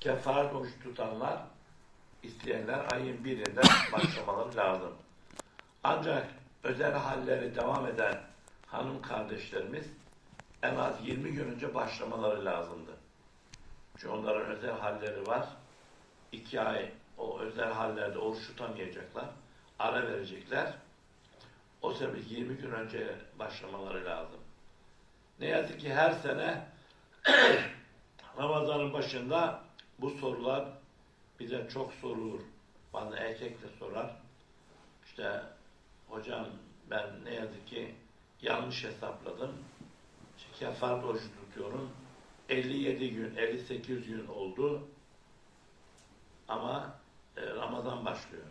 kefaret oruç tutanlar, isteyenler ayın birinde başlamaları lazım. Ancak özel halleri devam eden hanım kardeşlerimiz en az 20 gün önce başlamaları lazımdı. Çünkü onların özel halleri var. İki ay o özel hallerde oruç tutamayacaklar. Ara verecekler. O sebeple 20 gün önce başlamaları lazım. Ne yazık ki her sene Ramazan'ın başında bu sorular bize çok sorulur. Bana erkek de sorar. İşte hocam ben ne yazık ki yanlış hesapladım. İşte kefaret orucu tutuyorum. 57 gün, 58 gün oldu. Ama e, Ramazan başlıyor.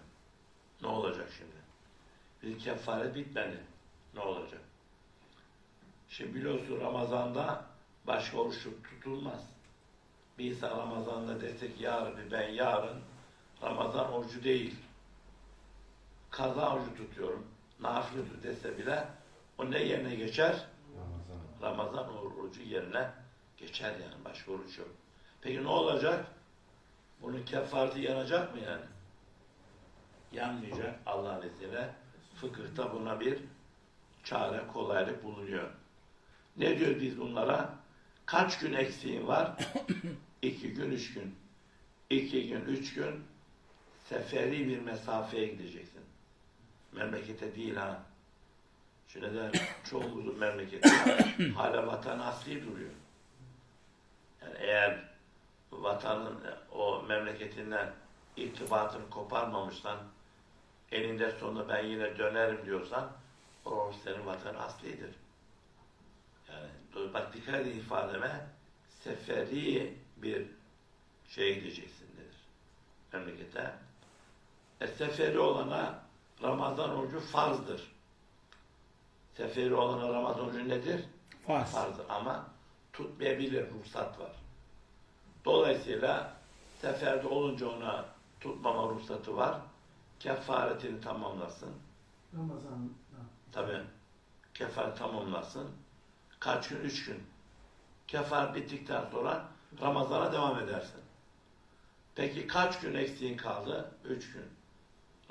Ne olacak şimdi? Bir kefaret bitmedi. Ne olacak? Şimdi biliyorsun Ramazan'da başka oruç tutulmaz. İnsan Ramazan'da desek yarın ben yarın Ramazan orucu değil. Kaza orucu tutuyorum. Nafile dese bile o ne yerine geçer? Ramazan orucu yerine geçer yani. Başka oruç yok. Peki ne olacak? Bunun kefareti yanacak mı yani? Yanmayacak Allah'ın izniyle. Fıkıhta buna bir çare, kolaylık bulunuyor. Ne diyor biz bunlara? Kaç gün eksiğin var? İki gün, üç gün. İki gün, üç gün seferi bir mesafeye gideceksin. Memlekete değil ha. Şimdi de çoğumuzun memleketi hala vatan asli duruyor. Yani eğer vatanın o memleketinden irtibatını koparmamışsan elinde sonunda ben yine dönerim diyorsan o senin vatan aslidir. Yani bak dikkat ifademe seferi bir şeye gideceksin denir. Memlekete. E, seferi olana Ramazan orucu farzdır. Seferi olana Ramazan orucu nedir? Farz. Farzdır ama tutmayabilir, ruhsat var. Dolayısıyla seferde olunca ona tutmama ruhsatı var. Kefaretini tamamlasın. Ramazan'da. Tabi kefaret tamamlasın. Kaç gün? Üç gün. Kefaret bittikten sonra Ramazan'a devam edersin. Peki kaç gün eksiğin kaldı? Üç gün.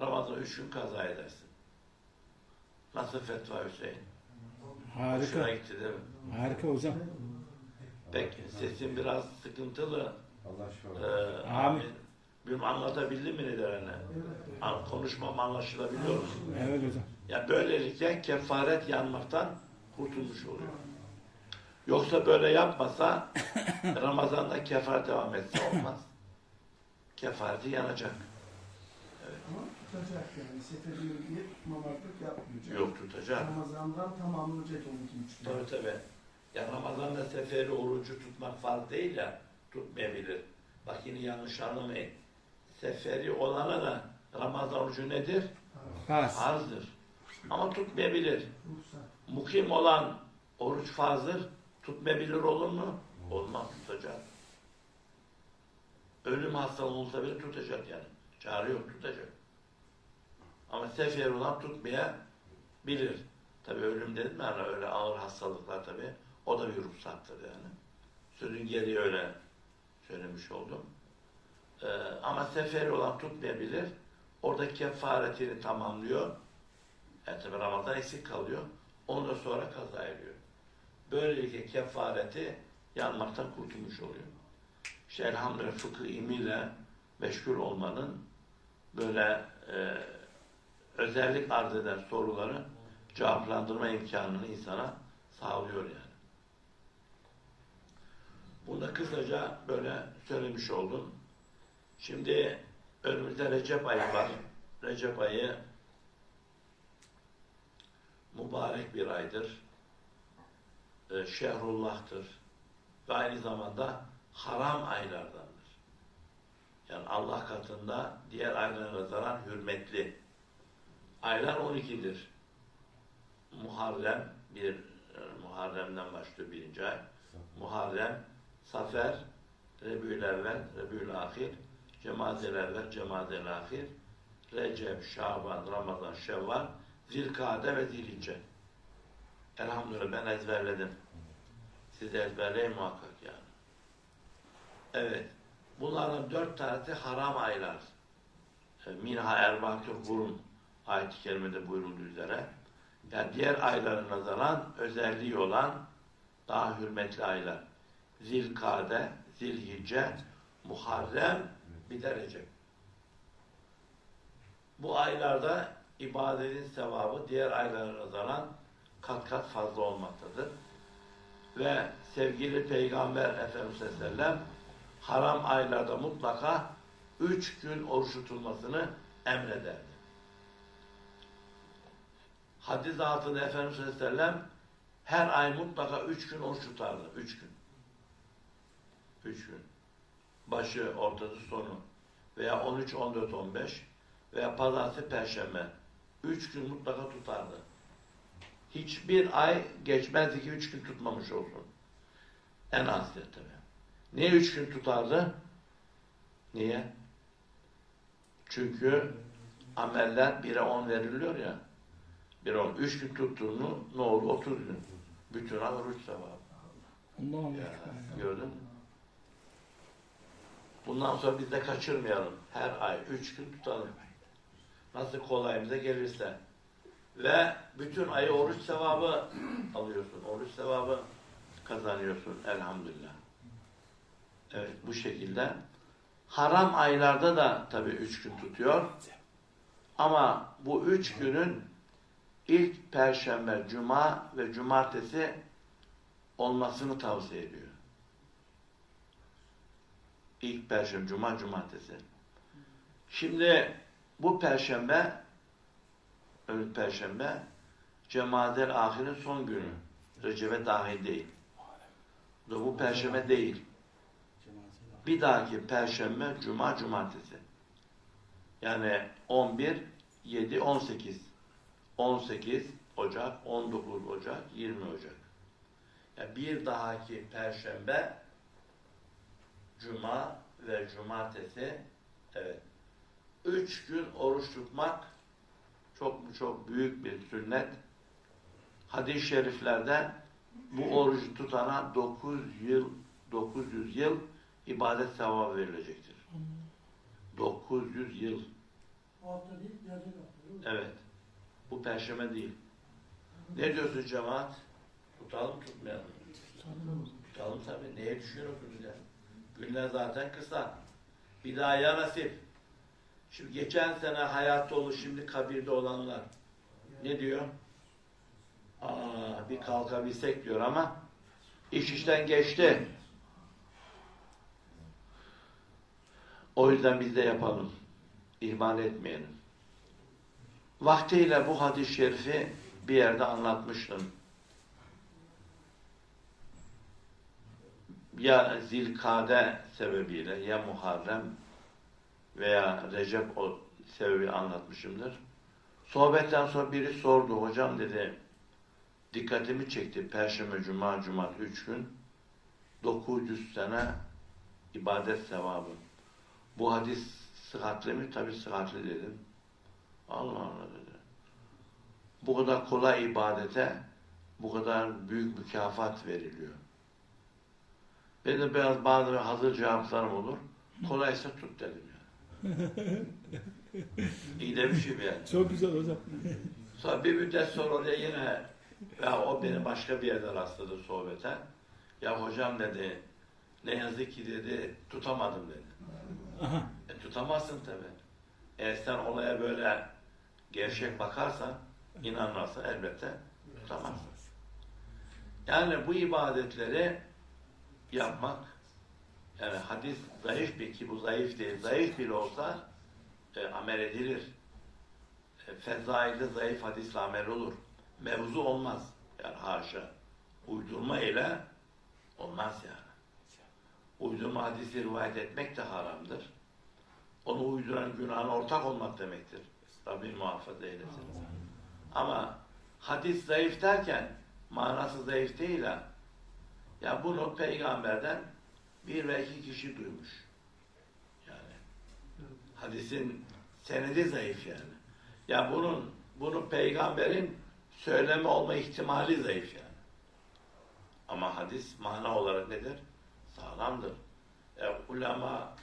Ramazan üç gün kaza edersin. Nasıl fetva Hüseyin? Hoşuna Harika. gitti değil mi? Harika hocam. Peki sesin biraz sıkıntılı. Allah şu Ee, Amin. Bilmiyorum anlatabildim mi ne derene? An- Konuşmam anlaşılabiliyor mu? Evet hocam. Ya böylelikle kefaret yanmaktan kurtulmuş oluyor. Yoksa böyle yapmasa Ramazan'da kefaret devam etse olmaz. Kefareti yanacak. Ama tutacak yani. Seferberliği tutmamaklık yapmayacak. Yok tutacak. Ramazan'dan tamamlayacak 12 üç gün. Tabii tabii. Ya Ramazan'da seferi orucu tutmak farz değil ya, tutmayabilir. Bak yine yanlış anlamayın. Seferi olana da Ramazan orucu nedir? Farz. Farzdır. Ama tutmayabilir. Ruhsat. Mukim olan oruç farzdır. Tutmayabilir olur mu? Olmaz tutacak. Ölüm hastalığı olsa bile tutacak yani. Çare yok tutacak. Ama sefer olan tutmayabilir. Tabi ölüm dedim mi yani öyle ağır hastalıklar tabi. O da bir ruhsattır yani. Sözün geriye öyle söylemiş oldum. Ee, ama seferi olan tutmayabilir. Orada kefaretini tamamlıyor. Yani tabi Ramazan eksik kalıyor. Ondan sonra kaza ediyor. Böylelikle kefareti yanmaktan kurtulmuş oluyor. İşte elhamdülillah fıkıh ilmiyle meşgul olmanın böyle e, özellik arz eden soruları cevaplandırma imkanını insana sağlıyor yani. Bunu da kısaca böyle söylemiş oldum. Şimdi önümüzde Recep ayı var. Recep ayı mübarek bir aydır. E, şehrullah'tır. Ve aynı zamanda haram aylardandır. Yani Allah katında diğer aylara nazaran hürmetli. Aylar 12'dir. Muharrem bir e, Muharrem'den başlıyor birinci ay. Muharrem, Safer, Rebül Evvel, Rebül Ahir, Cemadel Evvel, Cemadel Ahir, Recep, Şaban, Ramazan, Şevval, Zilkade ve Zilhicce. Elhamdülillah ben ezberledim. Siz ezberleyin muhakkak yani. Evet. Bunların dört tanesi haram aylar. E, Minha erbahtür hurum ayet-i kerimede buyurulduğu üzere. Yani diğer aylara nazaran özelliği olan daha hürmetli aylar. Zilkade, Zilhicce, Muharrem, bir de Recep. Bu aylarda ibadetin sevabı diğer aylara nazaran kat kat fazla olmaktadır. Ve sevgili Peygamber Efendimiz sallallahu aleyhi ve sellem haram aylarda mutlaka üç gün oruç tutulmasını emrederdi. Hadis altında Efendimiz sallallahu aleyhi ve sellem her ay mutlaka üç gün oruç tutardı. Üç gün. Üç gün. Başı, ortası, sonu. Veya 13, 14, 15 veya pazartesi, perşembe. Üç gün mutlaka tutardı. Hiçbir ay geçmezdi ki üç gün tutmamış olsun. En az tabii. Niye üç gün tutardı? Niye? Çünkü ameller bire on veriliyor ya. Bir on. Üç gün tuttuğunu ne oldu? Otuz gün. Bütün oruç sevabı. Ya, gördün mü? Bundan sonra biz de kaçırmayalım. Her ay üç gün tutalım. Nasıl kolayımıza gelirse. Ve bütün ayı oruç sevabı alıyorsun. Oruç sevabı kazanıyorsun elhamdülillah. Evet bu şekilde. Haram aylarda da tabii üç gün tutuyor. Ama bu üç günün ilk perşembe, cuma ve cumartesi olmasını tavsiye ediyor. İlk perşembe, cuma, cumartesi. Şimdi bu perşembe, önü perşembe, Cemadel Ahir'in son günü. Recep'e dahil değil. Bu perşembe değil. Bir dahaki perşembe, cuma, cumartesi. Yani 11, 7, 18. 18 Ocak, 19 Ocak, 20 Ocak. Yani bir dahaki perşembe, cuma ve cumartesi evet. Üç gün oruç tutmak çok mu çok büyük bir sünnet. Hadis-i şeriflerde bu orucu tutana 9 yıl 900 yıl ibadet sevabı verilecektir. 900 yıl. Evet. Bu perşembe değil. Ne diyorsun cemaat? Tutalım tutmayalım. mı? Tutalım tabii. Neye düşünüyorsunuz ya? Günler zaten kısa. Bir daha ya nasip. Şimdi geçen sene hayatta olur, şimdi kabirde olanlar. Ne diyor? Aa, bir kalkabilsek diyor ama iş işten geçti. O yüzden biz de yapalım. İhmal etmeyelim. Vaktiyle bu hadis-i şerifi bir yerde anlatmıştım. Ya Zilkade sebebiyle ya Muharrem veya Recep o sebebi anlatmışımdır. Sohbetten sonra biri sordu. Hocam dedi dikkatimi çekti. Perşembe, Cuma, Cumartesi üç gün 900 sene ibadet sevabı. Bu hadis sıhhatli mi? Tabi sıhhatli dedim. Allah Allah dedi. Bu kadar kolay ibadete bu kadar büyük mükafat veriliyor. Benim de biraz bazı hazır cevaplarım olur. Kolaysa tut dedim. İyi demişim yani. Çok güzel hocam. Sonra bir müddet sonra oraya yine ya o beni başka bir yerde rastladı sohbete. Ya hocam dedi ne yazık ki dedi tutamadım dedi. Aha. E, tutamazsın tabi. Eğer sen olaya böyle gevşek bakarsan, inanmazsan elbette tutamazsın. Yani bu ibadetleri yapmak, yani hadis zayıf bir ki bu zayıf değil, zayıf bile olsa e, amel edilir. E, fezailde zayıf hadisle amel olur. Mevzu olmaz. Yani haşa. Uydurma ile olmaz yani. Uydurma hadisi rivayet etmek de haramdır. Onu uyduran günahına ortak olmak demektir. Rabbim muhafaza eylesin. Ama hadis zayıf derken manası zayıf değil ha. Ya bunu peygamberden bir ve iki kişi duymuş. Yani hadisin senedi zayıf yani. Ya bunun bunu peygamberin söyleme olma ihtimali zayıf yani. Ama hadis mana olarak nedir? Sağlamdır. e, ulema